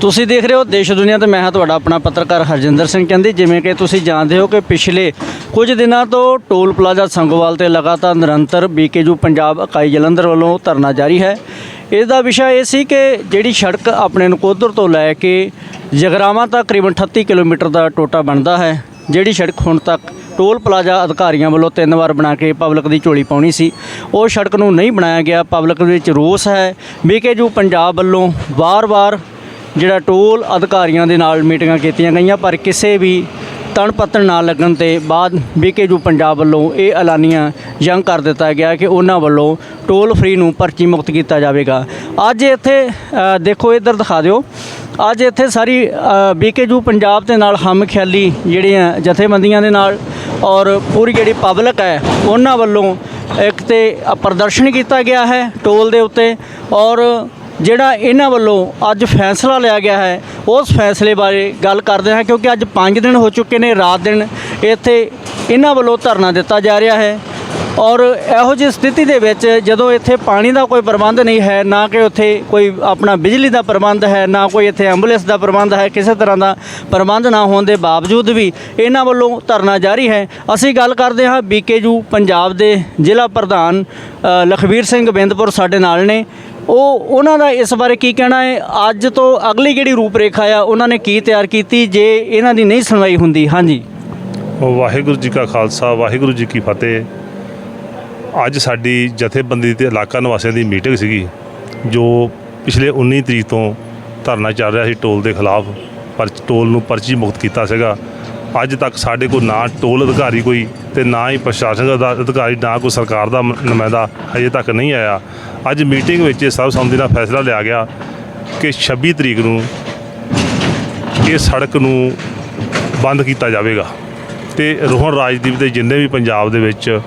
ਤੁਸੀਂ ਦੇਖ ਰਹੇ ਹੋ ਦੇਸ਼ ਦੁਨੀਆ ਤੇ ਮੈਂ ਹਾਂ ਤੁਹਾਡਾ ਆਪਣਾ ਪੱਤਰਕਾਰ ਹਰਜਿੰਦਰ ਸਿੰਘ ਕਹਿੰਦੀ, ਜਿਵੇਂ ਕਿ ਤੁਸੀਂ ਜਾਣਦੇ ਹੋ ਕਿ ਪਿਛਲੇ ਕੁਝ ਦਿਨਾਂ ਤੋਂ ਟੋਲ ਪਲਾਜ਼ਾ ਸੰਗੋਵਾਲ ਤੇ ਲਗਾਤਾਰ ਨਿਰੰਤਰ ਬੀਕੇਯੂ ਪੰਜਾਬ ਇਕਾਈ ਜਲੰਧਰ ਵੱਲੋਂ ਧਰਨਾ ਜਾਰੀ ਹੈ। ਇਸ ਦਾ ਵਿਸ਼ਾ ਇਹ ਸੀ ਕਿ ਜਿਹੜੀ ਸੜਕ ਆਪਣੇ ਨਕੋਦਰ ਤੋਂ ਲੈ ਕੇ ਜਗਰਾਵਾਂ ਤੱਕ ਕਰੀਬਨ 38 ਕਿਲੋਮੀਟਰ ਦਾ ਟੋਟਾ ਬਣਦਾ ਹੈ, ਜਿਹੜੀ ਸੜਕ ਹੁਣ ਤੱਕ ਟੋਲ ਪਲਾਜ਼ਾ ਅਧਿਕਾਰੀਆਂ ਵੱਲੋਂ ਤਿੰਨ ਵਾਰ ਬਣਾ ਕੇ ਪਬਲਿਕ ਦੀ ਝੋਲੀ ਪਾਉਣੀ ਸੀ, ਉਹ ਸੜਕ ਨੂੰ ਨਹੀਂ ਬਣਾਇਆ ਗਿਆ, ਪਬਲਿਕ ਵਿੱਚ ਰੋਸ ਹੈ। ਬੀਕੇਯੂ ਪੰਜਾਬ ਵੱਲੋਂ ਵਾਰ-ਵਾਰ ਜਿਹੜਾ ਟੋਲ ਅਧਿਕਾਰੀਆਂ ਦੇ ਨਾਲ ਮੀਟਿੰਗਾਂ ਕੀਤੀਆਂ ਗਈਆਂ, ਪਰ ਕਿਸੇ ਵੀ ਤਣ ਪੱਤਣ ਨਾ ਲੱਗਣ ਤੇ ਬਾਅਦ ਬੀਕੇਯੂ ਪੰਜਾਬ ਵੱਲੋਂ ਇਹ ਐਲਾਨੀਆਂ ਜੰਗ ਕਰ ਦਿੱਤਾ ਗਿਆ ਕਿ ਉਹਨਾਂ ਵੱਲੋਂ ਟੋਲ ਫ੍ਰੀ ਨੂੰ ਪਰਚੀ ਮੁਕਤ ਕੀਤਾ ਜਾਵੇਗਾ। ਅੱਜ ਇੱਥੇ ਦੇਖੋ ਇੱਧਰ ਦਿਖਾ ਦਿਓ। ਅੱਜ ਇੱਥੇ ਸਾਰੀ ਬੀਕੇਯੂ ਪੰਜਾਬ ਦੇ ਨਾਲ ਹਮ ਖਿਆਲੀ ਜਿਹੜੀਆਂ ਜਥੇਬੰਦੀਆਂ ਦੇ ਨਾਲ ਔਰ ਪੂਰੀ ਜਿਹੜੀ ਪਬਲਿਕ ਹੈ, ਉਹਨਾਂ ਵੱਲੋਂ ਇੱਕ ਤੇ ਪ੍ਰਦਰਸ਼ਨ ਕੀਤਾ ਗਿਆ ਹੈ ਟੋਲ ਦੇ ਉੱਤੇ ਔਰ ਜਿਹੜਾ ਇਹਨਾਂ ਵੱਲੋਂ ਅੱਜ ਫੈਸਲਾ ਲਿਆ ਗਿਆ ਹੈ ਉਸ ਫੈਸਲੇ ਬਾਰੇ ਗੱਲ ਕਰਦੇ ਹਾਂ ਕਿਉਂਕਿ ਅੱਜ 5 ਦਿਨ ਹੋ ਚੁੱਕੇ ਨੇ ਰਾਤ ਦਿਨ ਇੱਥੇ ਇਹਨਾਂ ਵੱਲੋਂ ਧਰਨਾ ਦਿੱਤਾ ਜਾ ਰਿਹਾ ਹੈ। ਔਰ ਇਹੋ ਜਿਹੀ ਸਥਿਤੀ ਦੇ ਵਿੱਚ ਜਦੋਂ ਇੱਥੇ ਪਾਣੀ ਦਾ ਕੋਈ ਪ੍ਰਬੰਧ ਨਹੀਂ ਹੈ ਨਾ ਕਿ ਉੱਥੇ ਕੋਈ ਆਪਣਾ ਬਿਜਲੀ ਦਾ ਪ੍ਰਬੰਧ ਹੈ ਨਾ ਕੋਈ ਇੱਥੇ ਐਂਬੂਲੈਂਸ ਦਾ ਪ੍ਰਬੰਧ ਹੈ ਕਿਸੇ ਤਰ੍ਹਾਂ ਦਾ ਪ੍ਰਬੰਧ ਨਾ ਹੋਣ ਦੇ ਬਾਵਜੂਦ ਵੀ ਇਹਨਾਂ ਵੱਲੋਂ ਧਰਨਾ ਜਾਰੀ ਹੈ। ਅਸੀਂ ਗੱਲ ਕਰਦੇ ਹਾਂ ਬੀਕੇਯੂ ਪੰਜਾਬ ਦੇ ਜ਼ਿਲ੍ਹਾ ਪ੍ਰਧਾਨ ਅ, ਲਖਵੀਰ ਸਿੰਘ ਬਿੰਦਪੁਰ ਸਾਡੇ ਨਾਲ ਨੇ। ਉਹ, ਉਹਨਾਂ ਦਾ ਇਸ ਬਾਰੇ ਕੀ ਕਹਿਣਾ ਹੈ? ਅੱਜ ਤੋਂ ਅਗਲੀ ਜਿਹੜੀ ਰੂਪਰੇਖਾ ਆ, ਉਹਨਾਂ ਨੇ ਕੀ ਤਿਆਰ ਕੀਤੀ? ਜੇ ਇਹਨਾਂ ਦੀ ਨਹੀਂ ਸੁਣਵਾਈ ਹੁੰਦੀ, ਹਾਂਜੀ। ਵਾਹਿਗੁਰੂ ਜੀ ਕਾ ਖਾਲਸਾ, ਵਾਹਿਗੁਰੂ ਜੀ ਕੀ ਫਤਿਹ। ਅੱਜ ਸਾਡੀ ਜਥੇਬੰਦੀ ਤੇ ਇਲਾਕਾ ਨਿਵਾਸੀਆਂ ਦੀ ਮੀਟਿੰਗ ਸੀਗੀ, ਜੋ ਪਿਛਲੇ 19 ਤਰੀਕ ਤੋਂ ਧਰਨਾ ਚੱਲ ਰਿਹਾ ਸੀ ਟੋਲ ਦੇ ਖਿਲਾਫ, ਪਰ ਟੋਲ ਨੂੰ ਪਰਚੀ ਮੁਕਤ ਕੀਤਾ ਸੀਗਾ। ਅੱਜ ਤੱਕ ਸਾਡੇ ਕੋਲ ਨਾ ਟੋਲ ਅਧਿਕਾਰੀ ਕੋਈ ਤੇ ਨਾ ਹੀ ਪ੍ਰਸ਼ਾਸਨ ਦਾ ਅਧਿਕਾਰੀ, ਨਾ ਕੋਈ ਸਰਕਾਰ ਦਾ ਨੁਮਾਇੰਦਾ ਅਜੇ ਤੱਕ ਨਹੀਂ ਆਇਆ। ਅੱਜ ਮੀਟਿੰਗ ਵਿੱਚ ਇਹ ਸਰਬਸੰਮਤੀ ਨਾਲ ਫੈਸਲਾ ਲਿਆ ਗਿਆ ਕਿ 26 ਤਰੀਕ ਨੂੰ ਇਹ ਸੜਕ ਨੂੰ ਬੰਦ ਕੀਤਾ ਜਾਵੇਗਾ ਤੇ ਰੋਹਨ ਰਾਜਦੀਪ ਦੇ ਜਿੰਨੇ ਵੀ ਪੰਜਾਬ ਦੇ ਵਿੱਚ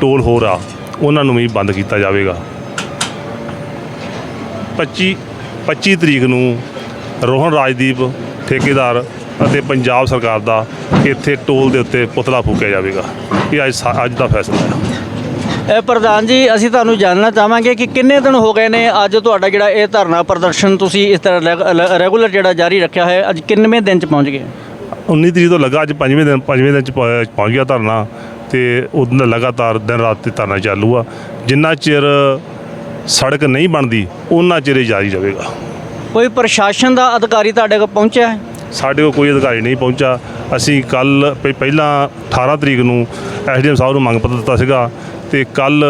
ਟੋਲ ਹੋ ਆ, ਉਹਨਾਂ ਨੂੰ ਵੀ ਬੰਦ ਕੀਤਾ ਜਾਵੇਗਾ। 25 25 ਤਰੀਕ ਨੂੰ ਰੋਹਨ ਰਾਜਦੀਪ ਠੇਕੇਦਾਰ ਅਤੇ ਪੰਜਾਬ ਸਰਕਾਰ ਦਾ ਇੱਥੇ ਟੋਲ ਦੇ ਉੱਤੇ ਪੁਤਲਾ ਫੂਕਿਆ ਜਾਵੇਗਾ। ਇਹ ਅੱਜ ਅੱਜ ਦਾ ਫੈਸਲਾ ਹੈ। ਇਹ ਪ੍ਰਧਾਨ ਜੀ ਅਸੀਂ ਤੁਹਾਨੂੰ ਜਾਣਨਾ ਚਾਹਾਂਗੇ ਕਿ ਕਿੰਨੇ ਦਿਨ ਹੋ ਗਏ ਨੇ ਅੱਜ ਤੁਹਾਡਾ ਜਿਹੜਾ ਇਹ ਧਰਨਾ ਪ੍ਰਦਰਸ਼ਨ ਤੁਸੀਂ ਇਸ ਤਰ੍ਹਾਂ ਰੈਗੂਲਰ ਜਿਹੜਾ ਜਾਰੀ ਰੱਖਿਆ ਹੈ ਅੱਜ ਕਿੰਨਵੇਂ ਦਿਨ ਚ ਪਹੁੰਚ ਗਏ 19 ਤਰੀਕ ਤੋਂ ਲੱਗਾ ਅੱਜ ਪੰਜਵੇਂ ਦਿਨ ਪੰਜਵੇਂ ਦਿਨ ਚ ਪਹੁੰ- ਪਹੁੰਚ ਗਿਆ ਧਰਨਾ ਤੇ ਉਹਦੇ ਲਗਾਤਾਰ ਦਿਨ ਰਾਤ ਤੇ ਧਰਨਾ ਚਾਲੂ ਆ। ਜਿੰਨਾ ਚਿਰ ਸੜਕ ਨਹੀਂ ਬਣਦੀ ਉਹਨਾਂ ਚਿਰ ਜਾਰੀ ਰਹੇਗਾ। ਕੋਈ ਪ੍ਰਸ਼ਾਸਨ ਦਾ ਅਧਿਕਾਰੀ ਤੁਹਾਡੇ ਕੋਲ ਪਹੁੰਚਿਆ ਹੈ? ਸਾਡੇ ਕੋਲ ਕੋਈ ਅਧਿਕਾਰੀ ਨਹੀਂ ਪਹੁੰਚਾ। ਅਸੀਂ ਕੱਲ ਪਹਿਲਾਂ 18 ਤਰੀਕ ਨੂੰ ਐਸਡੀਐਮ ਸਾਹਿਬ ਨੂੰ ਮੰਗ ਪੱਤਰ ਦਿੱਤਾ ਸੀਗਾ ਤੇ ਕੱਲ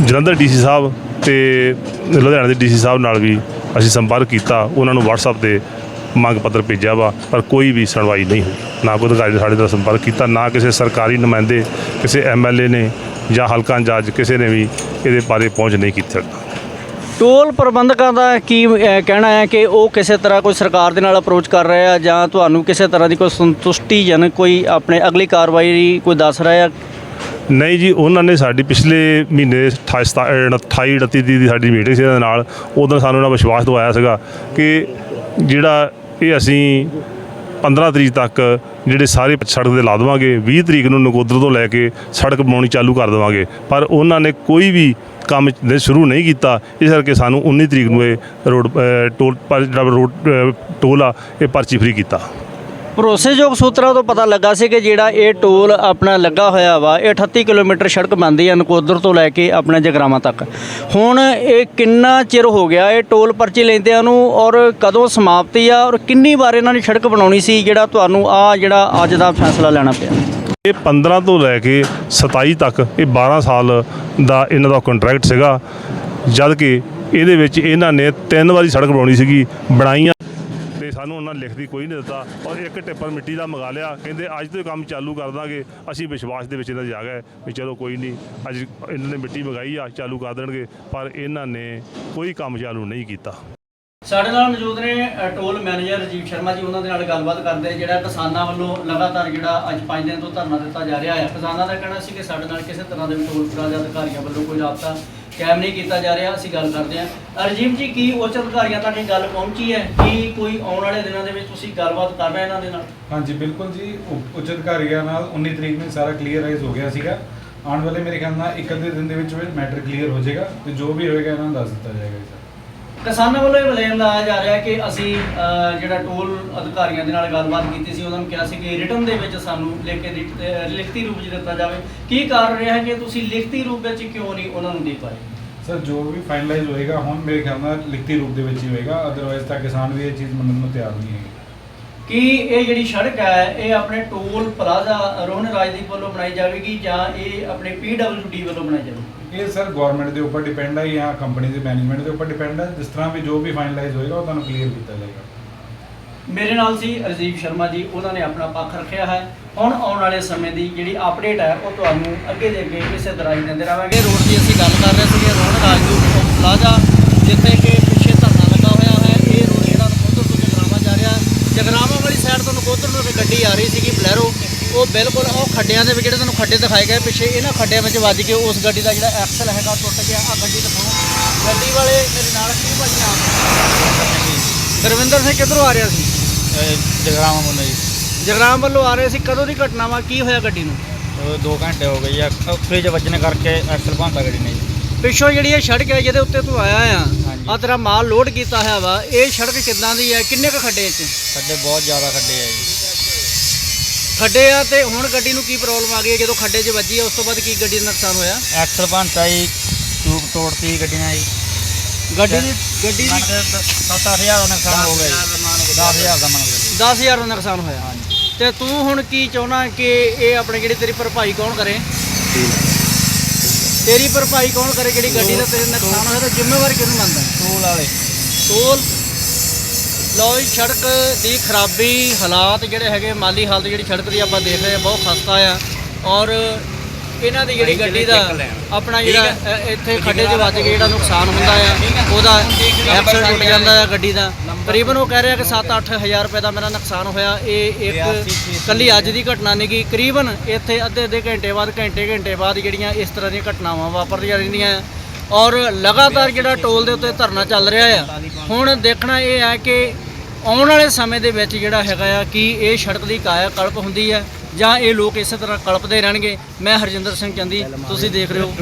ਜਲੰਧਰ ਡੀਸੀ ਸਾਹਿਬ ਤੇ ਲੁਧਿਆਣਾ ਦੇ ਡੀਸੀ ਸਾਹਿਬ ਨਾਲ ਵੀ ਅਸੀਂ ਸੰਪਰਕ ਕੀਤਾ। ਉਹਨਾਂ ਨੂੰ WhatsApp ਤੇ ਮੰਗ ਪੱਤਰ ਭੇਜਿਆ ਵਾ, ਪਰ ਕੋਈ ਵੀ ਸੁਣਵਾਈ ਨਹੀਂ ਹੋਈ। ਨਾ ਕੋਈ ਅਧਿਕਾਰੀ ਨੇ ਸਾਡੇ ਨਾਲ ਸੰਪਰਕ ਕੀਤਾ, ਨਾ ਕਿਸੇ ਸਰਕਾਰੀ ਨੁਮਾਇੰਦੇ, ਕਿਸੇ ਐਮਐਲਏ ਨੇ ਜਾਂ ਹਲਕਾ ਇੰਚਾਰਜ ਕਿਸੇ ਨੇ ਵੀ ਇਹਦੇ ਬਾਰੇ ਪਹੁੰਚ ਨਹੀਂ ਕੀਤੀ ਟੋਲ ਪ੍ਰਬੰਧਕਾਂ ਦਾ ਕੀ ਅਹ, ਕਹਿਣਾ ਹੈ ਕਿ ਉਹ ਕਿਸੇ ਤਰ੍ਹਾਂ ਕੋਈ ਸਰਕਾਰ ਦੇ ਨਾਲ ਅਪਰੋਚ ਕਰ ਰਹੇ ਆ ਜਾਂ ਤੁਹਾਨੂੰ ਕਿਸੇ ਤਰ੍ਹਾਂ ਦੀ ਕੋਈ ਸੰਤੁਸ਼ਟੀਜਨਕ ਕੋਈ ਆਪਣੇ ਅਗਲੀ ਕਾਰਵਾਈ ਕੋਈ ਦੱਸ ਰਿਹਾ ਆ ਨਹੀਂ ਜੀ ਉਹਨਾਂ ਨੇ ਸਾਡੀ ਪਿਛਲੇ ਮਹੀਨੇ 28 28 29 ਦੀ ਸਾਡੀ ਮੀਟਿੰਗ ਸੀ ਇਹਨਾਂ ਦੇ ਨਾਲ। ਉਦੋਂ ਸਾਨੂੰ ਉਹਨਾਂ ਵਿਸ਼ਵਾਸ ਦਵਾਇਆ ਸੀਗਾ ਕਿ ਜਿਹੜਾ ਇਹ ਅਸੀਂ 15 ਤਰੀਕ ਤੱਕ ਜਿਹੜੇ ਸਾਰੇ ਸੜਕ ਦੇ ਲਾ ਦੇਵਾਂਗੇ। 20 ਤਰੀਕ ਨੂੰ ਨਕੋਦਰ ਤੋਂ ਲੈ ਕੇ ਸੜਕ ਬਣਾਉਣੀ ਚਾਲੂ ਕਰ ਦੇਵਾਂਗੇ। ਪਰ ਉਹਨਾਂ ਨੇ ਕੋਈ ਵੀ ਕੰਮ ਨੇ ਸ਼ੁਰੂ ਨਹੀਂ ਕੀਤਾ। ਇਸ ਕਰਕੇ ਸਾਨੂੰ 19 ਤਰੀਕ ਨੂੰ ਇਹ ਰੋਡ ਟੋਲ, ਪਰ ਜਿਹੜਾ ਰੋਡ ਟੋਲ ਆ, ਇਹ ਪਰਚੀ ਫ੍ਰੀ ਕੀਤਾ। ਭਰੋਸੇਯੋਗ ਸੂਤਰਾਂ ਤੋਂ ਪਤਾ ਲੱਗਾ ਸੀ ਕਿ ਜਿਹੜਾ ਇਹ ਟੋਲ ਆਪਣਾ ਲੱਗਾ ਹੋਇਆ ਵਾ, ਇਹ 38 ਕਿਲੋਮੀਟਰ ਸੜਕ ਬਣਦੀ ਹੈ ਨਕੋਦਰ ਤੋਂ ਲੈ ਕੇ ਆਪਣੇ ਜਗਰਾਵਾਂ ਤੱਕ। ਹੁਣ ਇਹ ਕਿੰਨਾ ਚਿਰ ਹੋ ਗਿਆ ਇਹ ਟੋਲ ਪਰਚੀ ਲੈਂਦਿਆਂ ਨੂੰ ਔਰ ਕਦੋਂ ਸਮਾਪਤੀ ਆ ਔਰ ਕਿੰਨੀ ਵਾਰ ਇਹਨਾਂ ਨੇ ਸੜਕ ਬਣਾਉਣੀ ਸੀ ਜਿਹੜਾ ਤੁਹਾਨੂੰ ਆ ਜਿਹੜਾ ਅੱਜ ਦਾ ਫੈਸਲਾ ਲੈਣਾ ਪਿਆ? ਇਹ 15 ਤੋਂ ਲੈ ਕੇ 27 ਤੱਕ, ਇਹ 12 ਸਾਲ ਦਾ ਇਹਨਾਂ ਦਾ ਕੰਟਰੈਕਟ ਸੀਗਾ। ਜਦ ਕਿ ਇਹਦੇ ਵਿੱਚ ਇਹਨਾਂ ਨੇ ਤਿੰਨ ਵਾਰੀ ਸੜਕ ਬਣਾਉਣੀ ਸੀਗੀ, ਬਣਾਈਆਂ ਸਾਨੂੰ ਉਹਨਾਂ ਨੇ ਲਿਖਦੀ ਕੋਈ ਨਹੀਂ ਦਿੱਤਾ ਔਰ ਇੱਕ ਟਿੱਪਰ ਮਿੱਟੀ ਦਾ ਮੰਗਾ ਲਿਆ, ਕਹਿੰਦੇ ਅੱਜ ਤੋਂ ਕੰਮ ਚਾਲੂ ਕਰ ਦਾਂਗੇ, ਅਸੀਂ ਵਿਸ਼ਵਾਸ ਦੇ ਵਿੱਚ ਇਹਨਾਂ ਦੇ ਆ ਗਏ ਵੀ ਚਲੋ ਕੋਈ ਨਹੀਂ, ਅੱਜ ਇਹਨਾਂ ਨੇ ਮਿੱਟੀ ਮੰਗਾਈ ਆ, ਚਾਲੂ ਕਰ ਦੇਣਗੇ, ਪਰ ਇਹਨਾਂ ਨੇ ਕੋਈ ਕੰਮ ਚਾਲੂ ਨਹੀਂ ਕੀਤਾ। ਸਾਡੇ ਨਾਲ ਮੌਜੂਦ ਨੇ ਟੋਲ ਮੈਨੇਜਰ ਰਜੀਵ ਸ਼ਰਮਾ ਜੀ, ਉਹਨਾਂ ਦੇ ਨਾਲ ਗੱਲਬਾਤ ਕਰਦੇ ਜਿਹੜਾ ਕਿਸਾਨਾਂ ਵੱਲੋਂ ਲਗਾਤਾਰ ਜਿਹੜਾ ਅੱਜ 5 ਦਿਨ ਤੋਂ ਧਰਨਾ ਦਿੱਤਾ ਜਾ ਰਿਹਾ ਹੈ। ਕਿਸਾਨਾਂ ਦਾ ਕਹਿਣਾ ਸੀ ਕਿ ਸਾਡੇ ਨਾਲ ਕਿਸੇ ਤਰ੍ਹਾਂ ਦੇ ਵੀ ਟੋਲ ਪਲਾਜ਼ਾ ਅਧਿਕਾਰੀਆਂ ਵੱਲੋਂ ਕੋਈ ਰਾਬਤਾ ਕਾਇਮ ਨਹੀਂ ਕੀਤਾ ਜਾ ਰਿਹਾ ਅਸੀਂ ਗੱਲ ਕਰਦੇ ਹਾਂ। ਅ, ਜੀ ਕੀ ਉੱਚ ਅਧਿਕਾਰੀਆਂ ਤੱਕ ਇਹ ਗੱਲ ਪਹੁੰਚੀ ਹੈ? ਕੀ ਕੋਈ ਆਉਣ ਵਾਲੇ ਦਿਨਾਂ ਦੇ ਵਿੱਚ ਤੁਸੀਂ ਗੱਲਬਾਤ ਕਰ ਰਹੇ ਇਹਨਾਂ ਦੇ ਨਾਲ? ਹਾਂਜੀ ਬਿਲਕੁਲ ਜੀ। ਉ- ਉੱਚ ਅਧਿਕਾਰੀਆਂ ਨਾਲ 19 ਤਰੀਕ ਨੂੰ ਸਾਰਾ ਕਲੀਅਰਾਈਜ਼ ਹੋ ਗਿਆ ਸੀਗਾ। ਆਉਣ ਵਾਲੇ ਮੇਰੇ ਖਿਆਲ ਨਾਲ ਇੱਕ ਅੱਧੇ ਦਿਨ ਦੇ ਵਿੱਚ ਵਿੱਚ ਮੈਟਰ ਕਲੀਅਰ ਹੋ ਜਾਏਗਾ ਤੇ ਜੋ ਵੀ ਹੋਏਗਾ ਇਹਨਾਂ ਨੂੰ ਦੱਸ ਦਿੱਤਾ ਜਾਏਗਾ ਜੀ ਸਰ। ਕਿਸਾਨਾਂ ਵੱਲੋਂ ਇਹ ਬਲੇਮ ਲਾਇਆ ਜਾ ਰਿਹਾ ਕਿ ਅਸੀਂ ਅ, ਜਿਹੜਾ ਟੋਲ ਅਧਿਕਾਰੀਆਂ ਦੇ ਨਾਲ ਗੱਲਬਾਤ ਕੀਤੀ ਸੀ ਉਹਨਾਂ ਨੂੰ ਕਿਹਾ ਸੀ ਕਿ ਰਿਟਰਨ ਦੇ ਵਿੱਚ ਸਾਨੂੰ ਲਿਖ ਕੇ ਦਿੱਤ- ਲਿਖਤੀ ਰੂਪ 'ਚ ਦਿੱਤਾ ਜਾਵੇ। ਕੀ ਕਾਰਨ ਰਿਹਾ ਹੈ ਕਿ ਤੁਸੀਂ ਲਿਖਤੀ ਰੂਪ ਵਿੱਚ ਕਿਉਂ ਨਹੀਂ ਉਹਨਾਂ ਨੂੰ ਦੇ ਪਾਏ? ਸਰ ਜੋ ਵੀ ਫਾਈਨਲਾਈਜ਼ ਹੋਏਗਾ ਹੁਣ ਮੇਰੇ ਖਿਆਲ ਨਾਲ ਲਿਖਤੀ ਰੂਪ ਦੇ ਵਿੱਚ ਹੀ ਹੋਏਗਾ ਅਦਰਵਾਇਜ਼ ਤਾਂ ਕਿਸਾਨ ਵੀ ਇਹ ਚੀਜ਼ ਮੰਨਣ ਨੂੰ ਤਿਆਰ ਨਹੀਂ ਹੈਗੇ। ਕੀ ਇਹ ਜਿਹੜੀ ਸੜਕ ਹੈ ਇਹ ਆਪਣੇ ਟੋਲ ਪਲਾਜ਼ਾ ਰੋਹਨ ਰਾਜਦੀਪ ਵੱਲੋਂ ਬਣਾਈ ਜਾਵੇਗੀ ਜਾਂ ਇਹ ਆਪਣੇ ਪੀਡਬਲਯੂਡੀ ਵੱਲੋਂ ਬਣਾਈ ਜਾਵੇਗੀ? ਇਹ ਸਰ ਗਵਰਨਮੈਂਟ ਦੇ ਉੱਪਰ ਡਿਪੈਂਡ ਹੈ ਜਾਂ ਕੰਪਨੀ ਦੇ ਮੈਨੇਜਮੈਂਟ ਦੇ ਉੱਪਰ ਡਿਪੈਂਡ ਹੈ ਜਿਸ ਤਰ੍ਹਾਂ ਵੀ ਜੋ ਵੀ ਫਾਈਨਲਾਈਜ਼ ਹੋਏਗਾ, ਉਹ ਤੁਹਾਨੂੰ ਕਲੀਅਰ ਕੀਤਾ ਜਾਏਗਾ। ਮੇਰੇ ਨਾਲ ਸੀ ਰਜੀਵ ਸ਼ਰਮਾ ਜੀ, ਉਹਨਾਂ ਨੇ ਆਪਣਾ ਪੱਖ ਰੱਖਿਆ ਹੈ। ਹੁਣ ਆਉਣ ਵਾਲੇ ਸਮੇਂ ਦੀ ਜਿਹੜੀ ਅਪਡੇਟ ਹੈ, ਉਹ ਤੁਹਾਨੂੰ ਅੱਗੇ ਦੇ ਅੱਗੇ ਇਸੇ ਤਰ੍ਹਾਂ ਹੀ ਦਿੰਦੇ ਰਹਾਂਗੇ। ਰੋਡ ਦੀ ਅਸੀਂ ਗੱਲ ਕਰ ਰਹੇ ਸੀਗੇ, ਰੋਡ ਰਾਜਦੂਤ ਪਲਾਜ਼ਾ, ਜਿੱਥੇ ਕਿ ਪਿੱਛੇ ਧਰਨਾ ਲੱਗਾ ਹੋਇਆ ਹੈ। ਇਹ ਰੋਡ ਜਿਹੜਾ ਨਕੋਦਰ ਤੋਂ ਜਗਰਾਵਾਂ ਜਾ ਰਿਹਾ ਜਗਰਾਵਾਂ ਵਾਲੀ ਸਾਈਡ ਤੋਂ ਨਕੋਦਰ ਨੂੰ ਗੱਡੀ ਆ ਰਹੀ ਸੀਗੀ, ਬਲੈਰੋ। ਉਹ ਬਿਲਕੁਲ ਉਹ ਖੱਡਿਆਂ ਦੇ ਵਿੱਚ ਜਿਹੜੇ ਤੁਹਾਨੂੰ ਖੱਡੇ ਦਿਖਾਏ ਗਏ ਪਿੱਛੇ ਇਹਨਾਂ ਖੱਡਿਆਂ ਵਿੱਚ ਵੱਜ ਕੇ ਉਸ ਗੱਡੀ ਦਾ ਜਿਹੜਾ ਐਕਸਲ ਹੈਗਾ ਟੁੱਟ ਗਿਆ। ਆ ਗੱਡੀ ਦਿਖਾਓ। ਗੱਡੀ ਵਾਲੇ ਮੇਰੇ ਨਾਲ ਕੀ ਭਾਈਆਂ ਗੁਰਵਿੰਦਰ ਸਿੰਘ ਕਿੱਧਰੋਂ ਆ ਰਿਹਾ ਸੀ? ਜਗਰਾਵਾਂ ਮੁੰਡੇ ਜੀ। ਜਗਰਾਮ ਵੱਲੋਂ ਆ ਰਹੇ ਸੀ। ਕਦੋਂ ਦੀ ਘਟਨਾ ਵਾ? ਕੀ ਹੋਇਆ ਗੱਡੀ ਨੂੰ? ਉਹ 2 ਘੰਟੇ ਹੋ ਗਏ ਆ ਫ੍ਰਿਜ ਵੱਜਣੇ ਕਰਕੇ ਐਕਸਲ ਭਾਂਤਾ ਗੱਡੀ ਨੇ ਪਿੱਛੋਂ ਜਿਹੜੀ ਇਹ ਸੜਕ ਹੈ ਜਿਹਦੇ ਉੱਤੇ ਤੂੰ ਆਇਆ ਆ। ਆ ਤੇਰਾ ਮਾਲ ਲੋਡ ਕੀਤਾ ਹੈ ਵਾ। ਇਹ ਸੜਕ ਕਿੱਦਾਂ ਦੀ ਹੈ? ਕਿੰਨੇ ਕ ਖੱਡੇ ਚ ਖੱਡੇ ਬਹੁਤ ਜ਼ਿਆਦਾ ਖੱਡੇ ਆ ਜੀ। ਖੱਡੇ ਆ ਤੇ ਹੁਣ ਗੱਡੀ ਨੂੰ ਕੀ ਪ੍ਰੋਬਲਮ ਆ ਗਈ ਹੈ? ਜਦੋਂ ਖੱਡੇ 'ਚ ਵੱਜੀ ਹੈ ਉਸ ਤੋਂ ਬਾਅਦ ਕੀ ਗੱਡੀ ਦਾ ਨੁਕਸਾਨ ਹੋਇਆ? ਐਕਸਲ ਭਾਂਤਾ ਜੀ ਟਿਊਬ ਤੋੜਤੀ ਗੱਡੀ ਨੇ ਜੀ। ਗੱਡੀ ਦੀ ਗੱਡੀ ਦੀ ਕੇ 7-8000 ਦਾ ਨੁਕਸਾਨ ਹੋ ਗਿਆ ਜੀ। 10000 ਦਾ ਮੰਨ ਕੇ 10000 ਦਾ ਨੁਕਸਾਨ ਹੋਇਆ। ਤੇ ਤੂੰ ਹੁਣ ਕੀ ਚਾਹਣਾ ਕਿ ਇਹ ਆਪਣੇ ਜਿਹੜੀ ਤੇਰੀ ਭਰਪਾਈ ਕੌਣ ਕਰੇ? ਤੇਰੀ ਭਰਪਾਈ ਕੌਣ ਕਰੇ ਜਿਹੜੀ ਗੱਡੀ ਦਾ ਤੇਰੇ ਨੁਕਸਾਨ ਹੋਇਆ ਤਾਂ ਜ਼ਿੰਮੇਵਾਰ ਕਿਹਨੂੰ ਮੰਨਦਾ ਟੂਲ ਵਾਲੇ। ਟੋਲ ਲਓ ਜੀ ਸੜਕ ਦੀ ਖਰਾਬੀ ਹਾਲਾਤ ਜਿਹੜੇ ਹੈਗੇ ਮਾਲੀ ਹਾਲਤ ਜਿਹੜੀ ਸੜਕ ਦੀ ਆਪਾਂ ਦੇਖ ਰਹੇ ਹਾਂ ਬਹੁਤ ਖਸਤਾ ਆ। ਔਰ ਇਹਨਾਂ ਦੀ ਜਿਹੜੀ ਗੱਡੀ ਦਾ ਆਪਣਾ ਜਿਹੜਾ ਇੱਥੇ ਖੱਡੇ 'ਚ ਵੱਜ ਕੇ ਜਿਹੜਾ ਨੁਕਸਾਨ ਹੁੰਦਾ ਆ ਉਹਦਾ ਐਕਸਲ ਟੁੱਟ ਜਾਂਦਾ ਆ ਗੱਡੀ ਦਾ। ਤਕਰੀਬਨ ਉਹ ਕਹਿ ਰਿਹਾ ਕਿ 7-8 ਹਜ਼ਾਰ ਰੁਪਏ ਦਾ ਮੇਰਾ ਨੁਕਸਾਨ ਹੋਇਆ ਇਹ ਇੱਕ ਕੱਲੀ ਅੱਜ ਦੀ ਘਟਨਾ ਨਹੀਂ ਗੀ ਕਰੀਬਨ ਇੱਥੇ ਅੱਧੇ ਅੱਧੇ ਘੰਟੇ ਬਾਅਦ ਘੰਟੇ ਘੰਟੇ ਬਾਅਦ ਜਿਹੜੀਆਂ ਇਸ ਤਰ੍ਹਾਂ ਦੀਆਂ ਘਟਨਾਵਾਂ ਵਾਪਰਦੀਆਂ ਰਹਿੰਦੀਆਂ ਆ। ਔਰ ਲਗਾਤਾਰ ਜਿਹੜਾ ਟੋਲ ਦੇ ਉੱਤੇ ਧਰਨਾ ਚੱਲ ਰਿਹਾ ਆ ਹੁਣ ਦੇਖਣਾ ਇਹ ਹੈ ਕਿ ਆਉਣ ਵਾਲੇ ਸਮੇਂ ਦੇ ਵਿੱਚ ਜਿਹੜਾ ਹੈਗਾ ਆ ਕਿ ਇਹ ਸੜਕ ਦੀ ਕਾਇਆ ਕਲਪ ਹੁੰਦੀ ਹੈ ਜਾਂ ਇਹ ਲੋਕ ਇਸੇ ਤਰ੍ਹਾਂ ਕਲਪਦੇ ਰਹਿਣਗੇ। ਮੈਂ ਹਰਜਿੰਦਰ ਸਿੰਘ ਚੰਦੀ ਤੁਸੀਂ ਦੇਖ ਰਹੇ ਹੋ